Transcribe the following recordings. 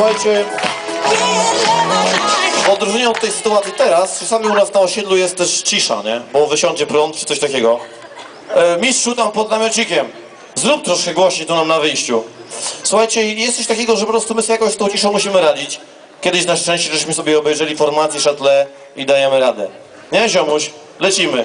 Słuchajcie, w odróżnieniu od tej sytuacji teraz, czasami u nas na osiedlu jest też cisza, nie? Bo wysiądzie prąd czy coś takiego. E, mistrzu tam pod namiocikiem, zrób troszkę głośniej tu nam na wyjściu. Słuchajcie, jest coś takiego, że po prostu my sobie jakoś z tą ciszą musimy radzić. Kiedyś na szczęście żeśmy sobie obejrzeli formację szatle i dajemy radę. Nie, ziomuś? Lecimy.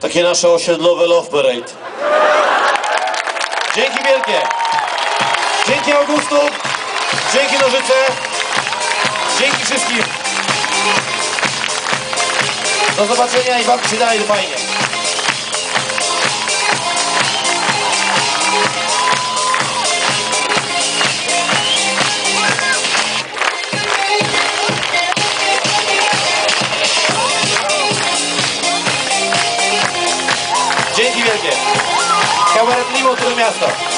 Takie nasze osiedlowe Love Parade. Dzięki wielkie. Dzięki Augustu. Dzięki Nożyce. Dzięki wszystkim. Do zobaczenia i bawcie się dalej fajnie. mim outra ameaça.